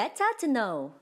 Better to know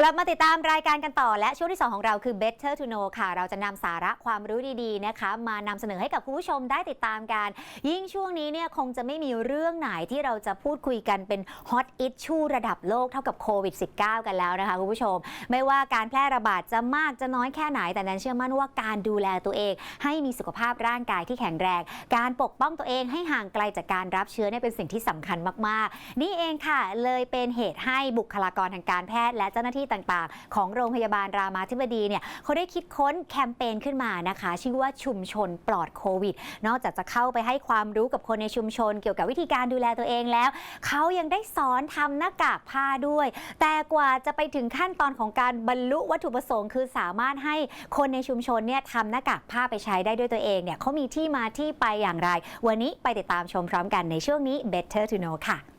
กลับมาติดตามรายการกันต่อและช่วงที่ 2 ของเราคือ Better to Know ค่ะ เราจะนำสาระความรู้ดีๆนะคะ มานำเสนอให้กับคุณผู้ชมได้ติดตามกัน ยิ่งช่วงนี้เนี่ยคงจะไม่มีเรื่องไหนที่เราจะพูดคุยกันเป็น hot issue ระดับโลกเท่ากับโควิด -19 กันแล้วนะคะคุณผู้ชม ไม่ว่าการแพร่ระบาดจะมากจะน้อยแค่ไหน แต่นั้นเชื่อมั่นว่าการดูแลตัวเอง ให้มีสุขภาพร่างกายที่แข็งแรง การปกป้องตัวเองให้ห่างไกลจากการรับเชื้อเนี่ยเป็นสิ่งที่สำคัญมากๆ นี่เองค่ะเลยเป็นเหตุให้บุคลากรทางการแพทย์ และเจ้าหน้าที่ต่างๆ ของโรงพยาบาลรามาธิบดีเนี่ยเขาได้คิดค้นแคมเปญขึ้นมานะคะ ชื่อว่าชุมชนปลอดโควิด นอกจากจะเข้าไปให้ความรู้กับคนในชุมชน เกี่ยวกับวิธีการดูแลตัวเองแล้ว เขายังได้สอนทำหน้ากากผ้าด้วย แต่กว่าจะไปถึงขั้นตอนของการบรรลุวัตถุประสงค์ คือสามารถให้คนในชุมชนเนี่ยทำหน้ากากผ้าไปใช้ได้ด้วยตัวเองเนี่ยเขามีที่มาที่ไปอย่างไร วันนี้ไปติดตามชมพร้อมกันในช่วงนี้ Better to know ค่ะ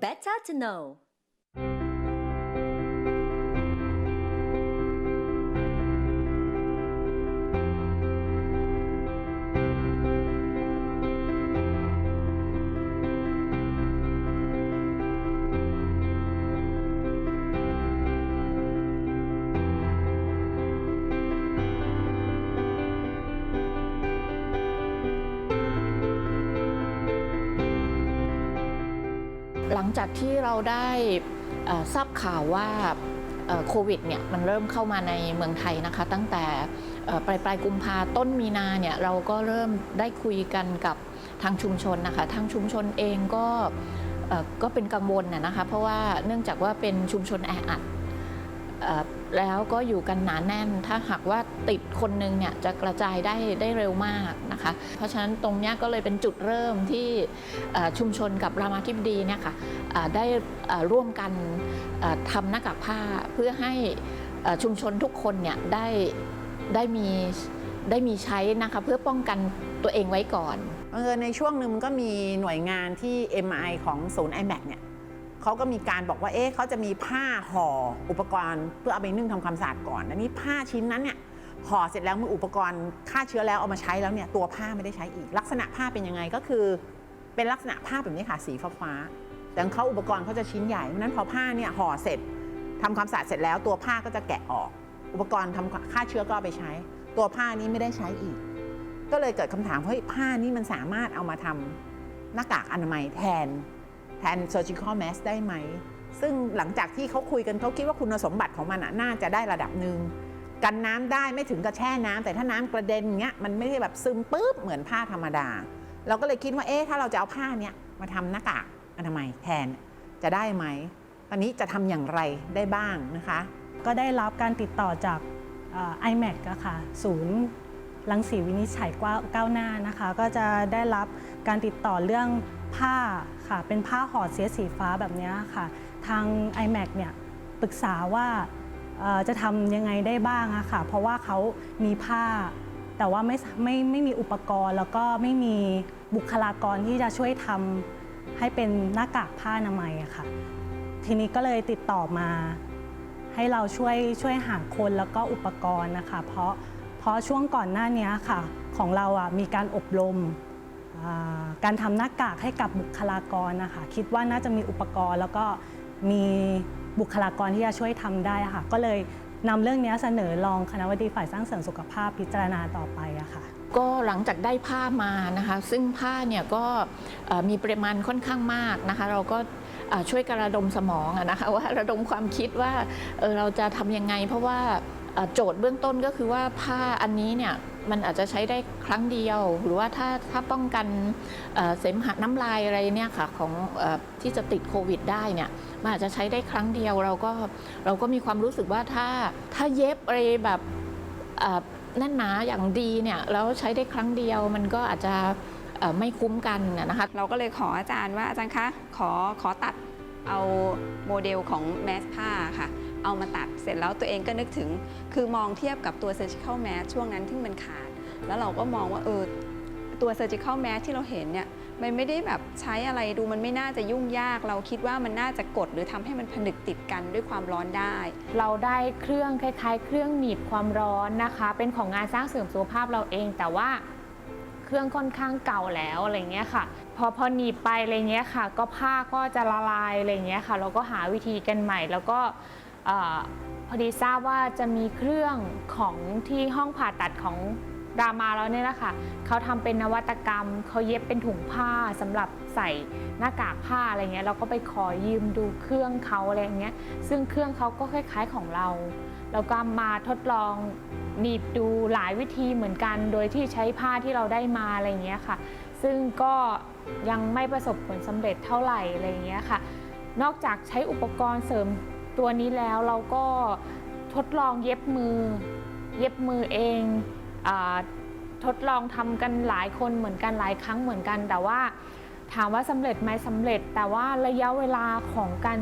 Better to know หลังจากที่เราได้ทราบข่าวว่าโควิดเนี่ยมันเริ่มเข้ามาในเมืองไทยนะคะ ตั้งแต่ปลายปลายกุมภาต้นมีนาเนี่ยเราก็เริ่มได้คุยกันกับทางชุมชนนะคะ ทางชุมชนเองก็ก็เป็นกังวลนะนะคะ เพราะว่าเนื่องจากว่าเป็นชุมชนแออัด แล้วก็อยู่กันหนาแน่น ถ้าหากว่าติดคนหนึงเนี่ยจะกระจายได้ได้เร็วมากนะคะ เพราะฉะนั้นตรงนี้ก็เลยเป็นจุดเริ่มที่ชุมชนกับรามาธิบดีเนี่ยค่ะอ่าได้ร่วมกันทำหน้ากากผ้าเพื่อให้ชุมชนทุกคนเนี่ยได้ได้มีได้มีใช้นะคะเพื่อป้องกันตัวเองไว้ก่อนเอิญในช่วงหนึ่งมันก็มีหน่วยงานที่ MI ของศูนย์ iMac เนี่ย เขาก็มีการบอกว่าเอ๊ะเขาจะมีผ้าห่ออุปกรณ์เพื่อเอาไปนึ่งทำความสะอาดก่อนอันนี้ผ้าชิ้นนั้นเนี่ยห่อเสร็จแล้วมืออุปกรณ์ฆ่าเชื้อแล้วเอามาใช้แล้วเนี่ยตัวผ้าไม่ได้ใช้อีก ลักษณะผ้าเป็นยังไงก็คือ เป็นลักษณะผ้าแบบนี้ค่ะสีฟ้าๆแต่เขาอุปกรณ์เขาจะชิ้นใหญ่เพราะนั้นพอผ้าเนี่ยห่อเสร็จทำความสะอาดเสร็จแล้วตัวผ้าก็จะแกะออก อุปกรณ์ทำฆ่าเชื้อก็อไปใช้ ตัวผ้านี้ไม่ได้ใช้อีก ก็เลยเกิดคำถามเฮ้ยผ้านี้มันสามารถเอามาทำหน้ากากอนามัยแทน แทน surgical mask ได้ไหม ซึ่งหลังจากที่เขาคุยกันเขาคิดว่าคุณสมบัติของมันน่าจะได้ระดับหนึ่งกันน้ำได้ไม่ถึงกับแช่น้ำแต่ถ้าน้ำกระเด็นเงี้ยมันไม่ได้แบบซึมปุ๊บเหมือนผ้าธรรมดา เราก็เลยคิดว่าเอ๊ะถ้าเราจะเอาผ้าเนี้ยมาทำหน้ากากอนามัยแทนจะได้ไหมตอนนี้จะทำอย่างไรได้บ้างนะคะ ก็ได้รับการติดต่อจากไอแม็กอะค่ะศูนย์รังสีวินิจฉัยก้าวหน้านะคะ ก็จะได้รับการติดต่อเรื่องผ้า ค่ะ เป็นผ้าห่อเสียสีฟ้าแบบนี้ค่ะ ทาง iMac เนี่ยปรึกษาว่าจะทำยังไงได้บ้างอะค่ะ เพราะว่าเขามีผ้า แต่ว่าไม่ไม่ไม่มีอุปกรณ์ แล้วก็ไม่มีบุคลากรที่จะช่วยทำให้เป็นหน้ากากผ้าอนามัยอะค่ะ ทีนี้ก็เลยติดต่อมา ให้เราช่วยช่วยหาคนแล้วก็อุปกรณ์นะคะ เพราะเพราะช่วงก่อนหน้านี้ค่ะ ของเราอะมีการอบรม การทำหน้ากากให้กับบุคลากรนะคะคิดว่าน่าจะมีอุปกรณ์ แล้วก็มีบุคลากรที่จะช่วยทำได้ค่ะ ก็เลยนำเรื่องนี้เสนอรองคณะบดีฝ่ายสร้างเสริมสุขภาพพิจารณาต่อไปอะค่ะก็หลังจากได้ผ้ามานะคะ ซึ่งผ้าเนี่ยก็มีปริมาณค่อนข้างมากนะคะ เราก็ช่วยกระดมสมองนะคะว่าระดมความคิดว่าเออเราจะทำยังไง เพราะว่าโจทย์เบื้องต้นก็คือว่าผ้าอันนี้เนี่ย มันอาจจะใช้ได้ครั้งเดียว หรือว่าถ้าถ้าป้องกันเสมหะน้ำลายอะไรเนี่ยค่ะของอที่จะติดโควิดได้เนี่ยมันอาจจะใช้ได้ครั้งเดียวเราก็เราก็มีความรู้สึกว่าถ้าถ้าเย็บอะไรแบบเอ่อแน่นหนาอย่างดีเนี่ยแล้วใช้ได้ครั้งเดียวมันก็อาจจะไม่คุ้มกันนะคะเราก็เลยขออาจารย์ว่าอาจารย์คะขอขอตัดเอาโมเดลของแมสผ้าค่ะ เอามาตัดเสร็จแล้วตัวเองก็นึกถึง คือมองเทียบกับตัว surgical mask ช่วงนั้นที่มันขาด แล้วเราก็มองว่าเออตัว surgical mask ที่เราเห็นเนี่ยมันไม่ได้แบบใช้อะไรดูมันไม่น่าจะยุ่งยาก เราคิดว่ามันน่าจะกดหรือทำให้มันผนึกติดกันด้วยความร้อนได้ เราได้เครื่องคล้าย ๆ เครื่องหนีบความร้อนนะคะ เป็นของงานสร้างเสริมสุขภาพเราเอง แต่ว่าเครื่องค่อนข้างเก่าแล้วอะไรเงี้ยค่ะ พอพอหนีบไปอะไรเงี้ยค่ะ ก็ผ้าก็จะละลายอะไรเงี้ยค่ะ เราก็หาวิธีกันใหม่แล้วก็ พอดีทราบว่าจะมีเครื่องของที่ห้องผ่าตัดของรามาแล้วเนี่ยนะคะเขาทำเป็นนวัตกรรมเขาเย็บเป็นถุงผ้าสำหรับใส่หน้ากากผ้าอะไรเงี้ยเราก็ไปขอยืมดูเครื่องเขาอะไรเงี้ยซึ่งเครื่องเขาก็คล้ายๆของเราแล้วก็มาทดลองหนีบดูหลายวิธีเหมือนกัน โดยที่ใช้ผ้าที่เราได้มาอะไรเงี้ยค่ะ ซึ่งก็ยังไม่ประสบผลสำเร็จเท่าไหร่อะไรเงี้ยค่ะ นอกจากใช้อุปกรณ์เสริม ตัวนี้แล้วเราก็ทดลองเย็บมือ เย็บมือเองอทดลองทำกันหลายคนเหมือนกันหลายครั้งเหมือนกัน แต่ว่าถามว่าสำเร็จไหมสำเร็จ แต่ว่าระยะเวลาของการ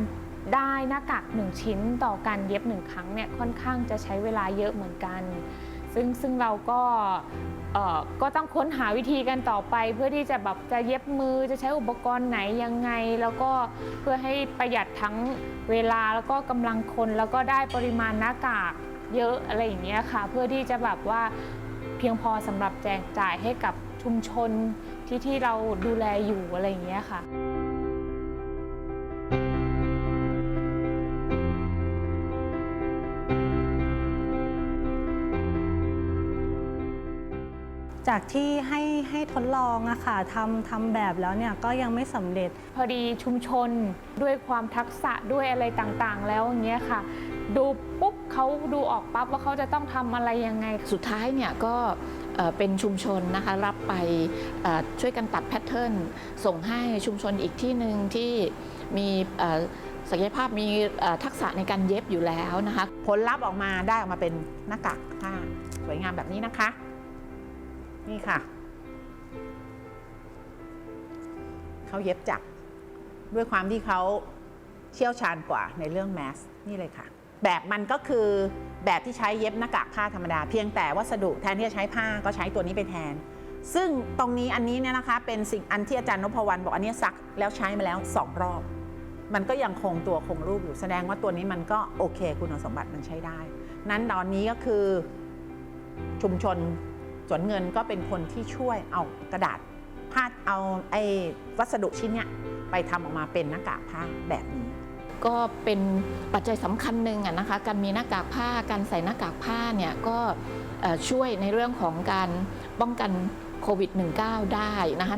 ได้หน้ากากหนึ่งชิ้นต่อการเย็บหนึ่งครั้งเนี่ยค่อนข้างจะใช้เวลาเยอะเหมือนกัน ซึ่งซึ่งเราก็ เอ่อก็ต้องค้นหาวิธีกันต่อไป เพื่อที่จะแบบจะเย็บมือจะใช้อุปกรณ์ไหนยังไง แล้วก็เพื่อให้ประหยัดทั้งเวลาแล้วก็กำลังคนแล้วก็ได้ปริมาณหน้ากากเยอะอะไรอย่างเงี้ยค่ะ เพื่อที่จะแบบว่าเพียงพอสำหรับแจกจ่ายให้กับชุมชนที่ที่เราดูแลอยู่อะไรอย่างเงี้ยค่ะ จากที่ให้ให้ทดลองอะค่ะทำทำแบบแล้วเนี่ยก็ยังไม่สำเร็จ พอดีชุมชนด้วยความทักษะด้วยอะไรต่างๆ แล้วอย่างเงี้ยค่ะ ดูปุ๊บเขาดูออกปั๊บว่าเขาจะต้องทำอะไรยังไง สุดท้ายเนี่ยก็เอ่อเป็นชุมชนนะคะรับไปเอ่อช่วยกันตัดแพทเทิร์นส่งให้ชุมชนอีกที่หนึ่งที่มีเอ่อศักยภาพมีเอ่อทักษะในการเย็บอยู่แล้วนะคะ ผลลัพธ์ออกมาได้ออกมาเป็นหน้ากากผ้าสวยงามแบบนี้นะคะ นี่ค่ะ เขาเย็บจัก ด้วยความที่เขาเชี่ยวชาญกว่าในเรื่องแมส นี่เลยค่ะ แบบมันก็คือแบบที่ใช้เย็บหน้ากากผ้าธรรมดา เพียงแต่วัสดุแทนที่จะใช้ผ้าก็ใช้ตัวนี้ไปแทน ซึ่งตรงนี้อันนี้เนี่ยนะคะ เป็นสิ่งอันที่อาจารย์นพวรรณบอกอันนี้ซักแล้วใช้มาแล้วสองรอบ มันก็ยังคงตัวคงรูปอยู่แสดงว่าตัวนี้มันก็โอเค คุณสมบัติมันใช้ได้ นั้นตอนนี้ก็คือชุมชน สวนเงินก็เป็นคนที่ช่วยเอากระดาษผ้าเอาไอ้วัสดุชิ้นเนี้ยไปทำออกมาเป็นหน้ากากผ้าแบบนี้ ก็เป็นปัจจัยสำคัญหนึ่งอะนะคะการมีหน้ากากผ้าการใส่หน้ากากผ้าเนี่ยก็เอ่อช่วยในเรื่องของการป้องกันโควิด -19 ได้นะคะ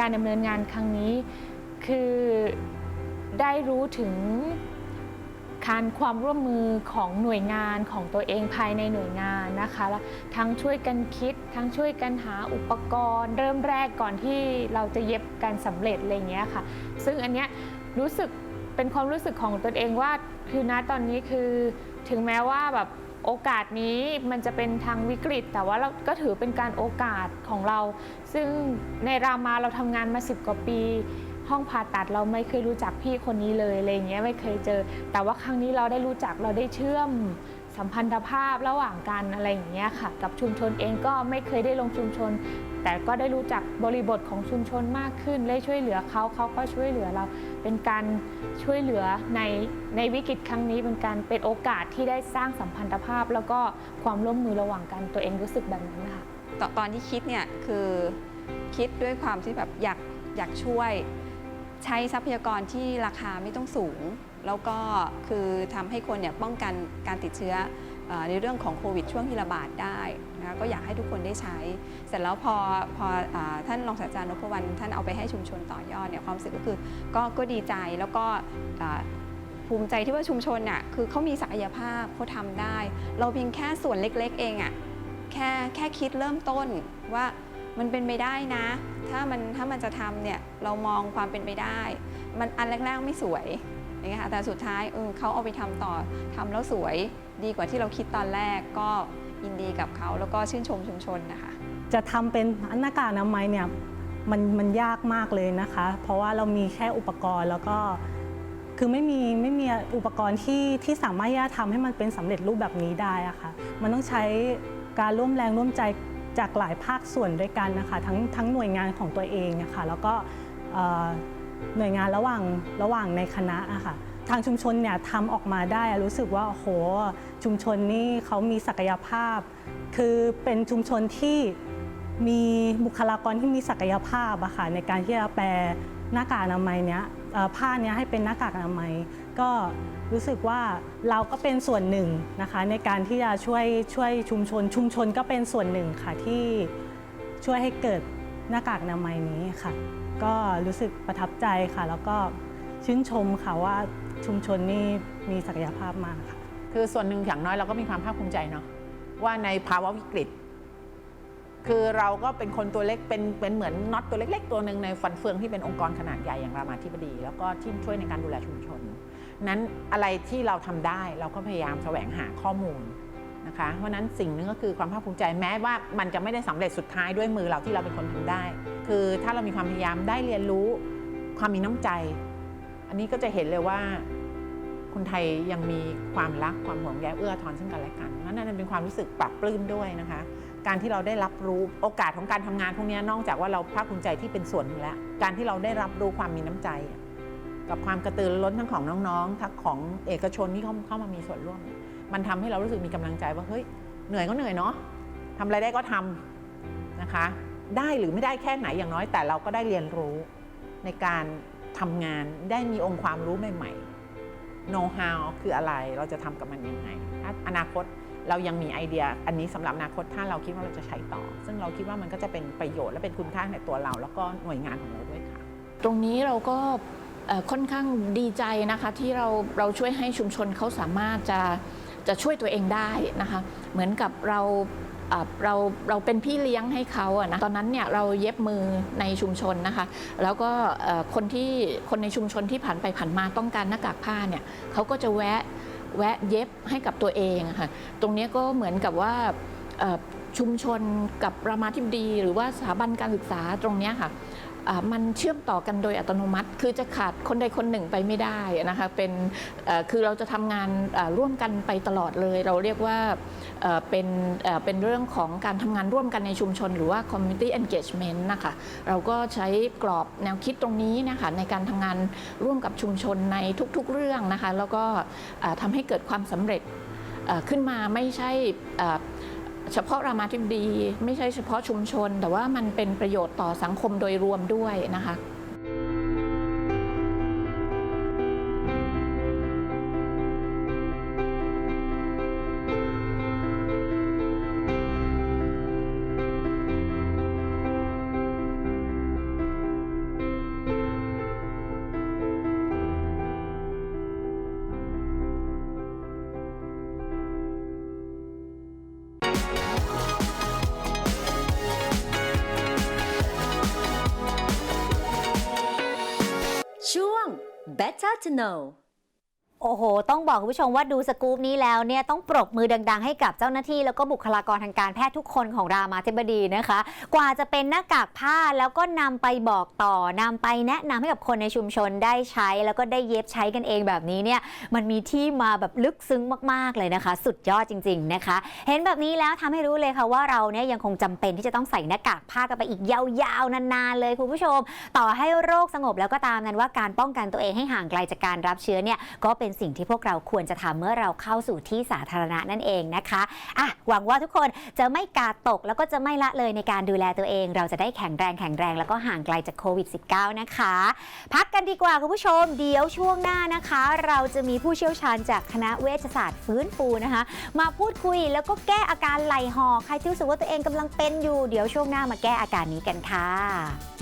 การดำเนินงานครั้งนี้ คือได้รู้ถึงการความร่วมมือของหน่วยงานของตัวเองภายในหน่วยงานนะคะและทั้งช่วยกันคิด ทั้งช่วยกันหาอุปกรณ์ เริ่มแรกก่อนที่เราจะเย็บกันสำเร็จอะไรอย่างเงี้ยค่ะ ซึ่งอันเนี้ยรู้สึกเป็นความรู้สึกของตนเองว่าคือณตอนนี้คือถึงแม้ว่าแบบโอกาสนี้มันจะเป็นทางวิกฤต แต่ว่าเราก็ถือเป็นการโอกาสของเรา ซึ่งในรามาเราทำงานมา 10 กว่าปี ห้องผ่าตัดเราไม่เคยรู้จักพี่คนนี้เลยอะไรอย่างเงี้ยไม่เคยเจอ แต่ว่าครั้งนี้เราได้รู้จักเราได้เชื่อมสัมพันธภาพระหว่างกันอะไรอย่างเงี้ยค่ะ กับชุมชนเองก็ไม่เคยได้ลงชุมชน แต่ก็ได้รู้จักบริบทของชุมชนมากขึ้นได้ช่วยเหลือเขาเขาก็ช่วยเหลือเรา เป็นการช่วยเหลือในในวิกฤตครั้งนี้เป็นการเป็นโอกาสที่ได้สร้างสัมพันธภาพ แล้วก็ความร่วมมือระหว่างกันตัวเองรู้สึกแบบนั้นค่ะตอนตอนที่คิดเนี่ยคือคิดด้วยความที่แบบอยากอยากช่วย ใช้ทรัพยากรที่ราคาไม่ต้องสูง แล้วก็คือทำให้คนเนี่ยป้องกันการติดเชื้อในเรื่องของโควิดช่วงที่ระบาดได้นะคะก็อยากให้ทุกคนได้ใช้ เสร็จแล้วพอพออท่านรองศาสตราจารย์นพวรรณท่านเอาไปให้ชุมชนต่อยอดเนี่ยความรู้สึกก็คือก็ก็ดีใจแล้วก็ภูมิใจที่ว่าชุมชนน่ะคือเขามีศักยภาพเขาทำได้ เราเพียงแค่ส่วนเล็ก ๆ เองอะ่ะแค่แค่คิดเริ่มต้นว่า มันเป็นไปได้นะ ถ้ามันถ้ามันจะทำเนี่ยเรามองความเป็นไปได้ มันอันแรกๆไม่สวยอย่างเงี้ยค่ะแต่สุดท้ายเออเขาเอาไปทำต่อทำแล้วสวยดีกว่าที่เราคิดตอนแรกก็ยินดีกับเขาแล้วก็ชื่นชมชุมชนนะคะ จะทำเป็นหน้ากากอนามัยเนี่ยมันมันยากมากเลยนะคะ เพราะว่าเรามีแค่อุปกรณ์แล้วก็คือไม่มีไม่มีอุปกรณ์ที่ที่สามารถที่จะทำให้มันเป็นสำเร็จรูปแบบนี้ได้อะค่ะ มันต้องใช้การร่วมแรงร่วมใจ จากหลายภาคส่วนด้วยกันนะคะทั้งทั้งหน่วยงานของตัวเองนะคะแล้วก็หน่วยงานระหว่างระหว่างในคณะอะค่ะทางชุมชนเนี่ยทำออกมาได้รู้สึกว่าโอ้โหชุมชนนี่เขามีศักยภาพ คือเป็นชุมชนที่มีบุคลากรที่มีศักยภาพอะค่ะในการที่จะแปล หน้ากากอนามัยเนี้ยผ้าเนี้ยให้เป็นหน้ากากอนามัย ก็รู้สึกว่าเราก็เป็นส่วนหนึ่งนะคะในการที่จะช่วยช่วยชุมชน ชุมชนก็เป็นส่วนหนึ่งค่ะที่ช่วยให้เกิดหน้ากากอนามัยนี้ค่ะ ก็รู้สึกประทับใจค่ะ แล้วก็ชื่นชมค่ะว่าชุมชนนี่มีศักยภาพมากค่ะ คือส่วนหนึ่งอย่างน้อยเราก็มีความภาคภูมิใจเนาะว่าในภาวะวิกฤต คือเราก็เป็นคนตัวเล็กเป็นเป็นเหมือนน็อตตัวเล็ก ๆ ตัวหนึ่งในฟันเฟืองที่เป็นองค์กรขนาดใหญ่อย่างรามาธิบดี แล้วก็ที่ช่วยในการดูแลชุมชน นั้นอะไรที่เราทำได้เราก็พยายามแสวงหาข้อมูลนะคะเพราะนั้นสิ่งหนึงก็คือความภาคภูมิใจแม้ว่ามันจะไม่ได้สำเร็จสุดท้ายด้วยมือเราที่เราเป็นคนทำได้ คือถ้าเรามีความพยายามได้เรียนรู้ความมีน้ำใจ อันนี้ก็จะเห็นเลยว่าคนไทยยังมีความรักความห่วงใยเอื้อทอนซึ่งกันและกันนั่นเป็นความรู้สึกปรับปลื้มด้วยนะคะ การที่เราได้รับรู้โอกาสของการทำงานพวกนี้นอกจากว่าเราภาคภูมิใจที่เป็นส่วนหนึ่งแล้ว การที่เราได้รับรู้ความมีน้ำใจ กับความกระตือรือร้นทั้งของน้องๆทั้งของเอกชนที่เข้าเข้ามามีส่วนร่วม มันทำให้เรารู้สึกมีกำลังใจว่าเฮ้ยเหนื่อยก็เหนื่อยเนาะทำอะไรได้ก็ทำนะคะ ได้หรือไม่ได้แค่ไหนอย่างน้อย แต่เราก็ได้เรียนรู้ในการทำงานได้มีองค์ความรู้ใหม่ๆ know how คืออะไรเราจะทำกับมันยังไงอนาคต เรายังมีไอเดียอันนี้สำหรับอนาคตถ้าเราคิดว่าเราจะใช้ต่อ ซึ่งเราคิดว่ามันก็จะเป็นประโยชน์และเป็นคุณค่าในตัวเรา แล้วก็หน่วยงานของเราด้วยค่ะ ตรงนี้เราก็ค่อนข้างดีใจนะคะที่เราเราช่วยให้ชุมชนเขาสามารถจะจะช่วยตัวเองได้นะคะเหมือนกับเราเราเราเป็นพี่เลี้ยงให้เขาอะนะตอนนั้นเนี่ยเราเย็บมือในชุมชนนะคะ แล้วก็คนที่คนในชุมชนที่ผ่านไปผ่านมาต้องการหน้ากากผ้าเนี่ยเขาก็จะแวะ แวะเย็บให้กับตัวเองค่ะตรงนี้ก็เหมือนกับว่าชุมชนกับรามาธิบดี หรือว่าสถาบันการศึกษาตรงนี้ค่ะ มันเชื่อมต่อกันโดยอัตโนมัติ คือจะขาดคนใดคนหนึ่งไปไม่ได้นะคะเป็นคือเราจะทำงานร่วมกันไปตลอดเลย เราเรียกว่าเป็นเป็นเรื่องของการทำงานร่วมกันในชุมชน หรือว่า community engagement นะคะเราก็ใช้กรอบแนวคิดตรงนี้นะคะในการทำงานร่วมกับชุมชนในทุกๆเรื่องนะคะแล้วก็ทำให้เกิดความสำเร็จขึ้นมาไม่ใช่ เฉพาะรามาธิบดี ไม่ใช่เฉพาะชุมชน แต่ว่ามันเป็นประโยชน์ต่อสังคมโดยรวมด้วยนะคะ Better to know โอ้โห ต้องบอกคุณผู้ชมว่าดูสกู๊ปนี้แล้วเนี่ยต้องปรบมือดัง ๆ ให้กับเจ้าหน้าที่ แล้วก็บุคลากรทางการแพทย์ทุกคนของรามาธิบดีนะคะ กว่าจะเป็นหน้ากากผ้าแล้วก็นำไปบอกต่อนำไปแนะนำให้กับคนในชุมชนได้ใช้ แล้วก็ได้เย็บใช้กันเองแบบนี้เนี่ยมันมีที่มาแบบลึกซึ้งมากๆเลยนะคะ สุดยอดจริง ๆนะคะ เห็นแบบนี้แล้วทำให้รู้เลยค่ะว่าเราเนี่ยยังคงจำเป็นที่จะต้องใส่หน้ากากผ้ากันไปอีกยาวๆนานๆเลยคุณผู้ชม ต่อให้โรคสงบแล้วก็ตามนั้นว่าการป้องกันตัวเองให้ห่างไกลจากการรับเชื้อเนี่ยก็เป็น็นสิ่งที่พวกเราควรจะทำเมื่อเราเข้าสู่ที่สาธารณะนั่นเองนะคะอะหวังว่าทุกคนจะไม่กาดตกแล้วก็จะไม่ละเลยในการดูแลตัวเอง เราจะได้แข็งแรงแข็งแรงแล้วก็ห่างไกลจากโควิด -19 นะคะ พักกันดีกว่าคุณผู้ชม เดี๋ยวช่วงหน้านะคะ เราจะมีผู้เชี่ยวชาญจากคณะเวชศาสตร์ฟื้นฟูนะคะ มาพูดคุยแล้วก็แก้อาการไหลหอใครที่รู้สึกว่าตัวเองกำลังเป็นอยู่ เดี๋ยวช่วงหน้ามาแก้อาการนี้กันค่ะ